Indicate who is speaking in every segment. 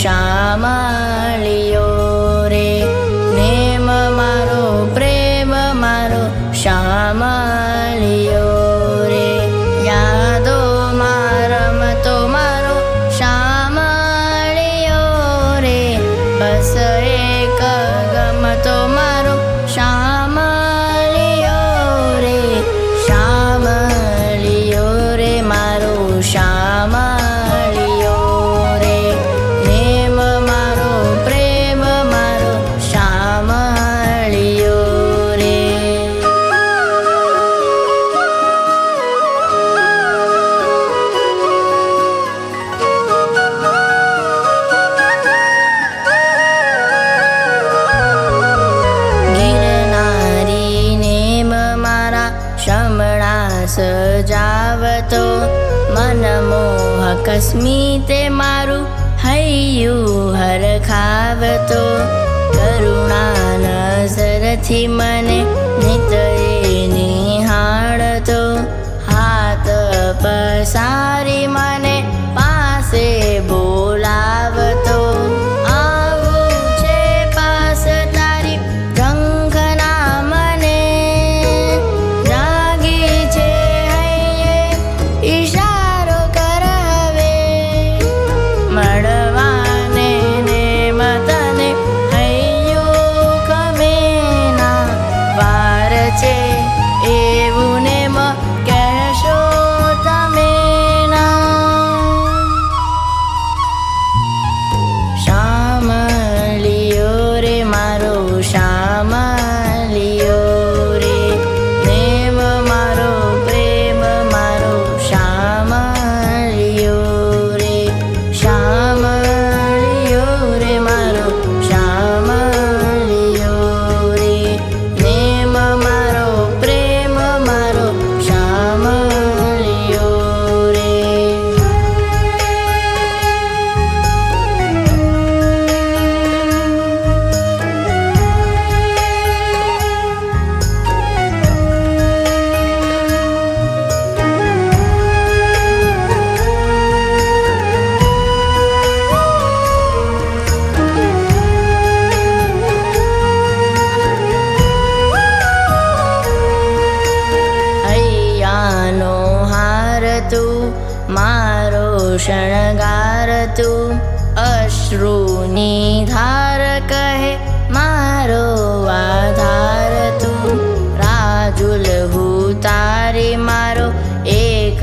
Speaker 1: શામળિયો રે નેમ મારો પ્રેમ મારો શામળિયો રે યાદો રમતો મારો શામળિયો રે બસ એક ગમતો મારો સજાવતો મનમોહક સ્મિતે મારું હૈયું હરખાવતો કરુણા નજરથી મને નિતરે નિહાળતો. હાથ પસારી મને મારો શણગાર તું અશ્રુની ધાર કહે, મારો આધાર તું રાજુલ હું તારી, મારો એક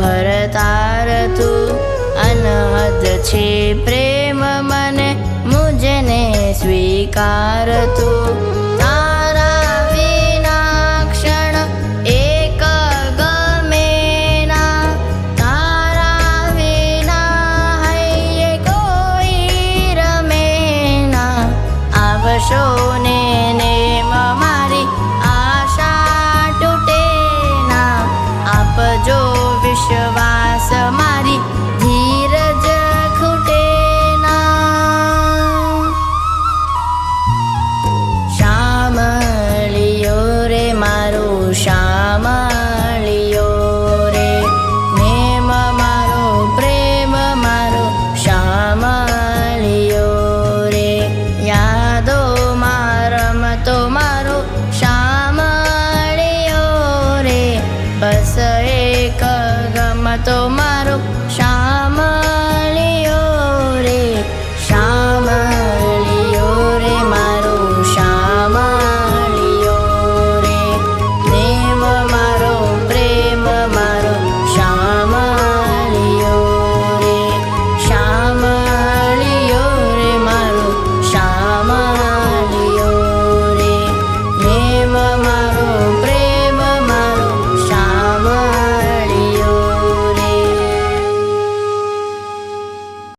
Speaker 1: ભરતાર તું. અનહદ છે પ્રેમ મને, મુજને સ્વીકાર તું. তোমার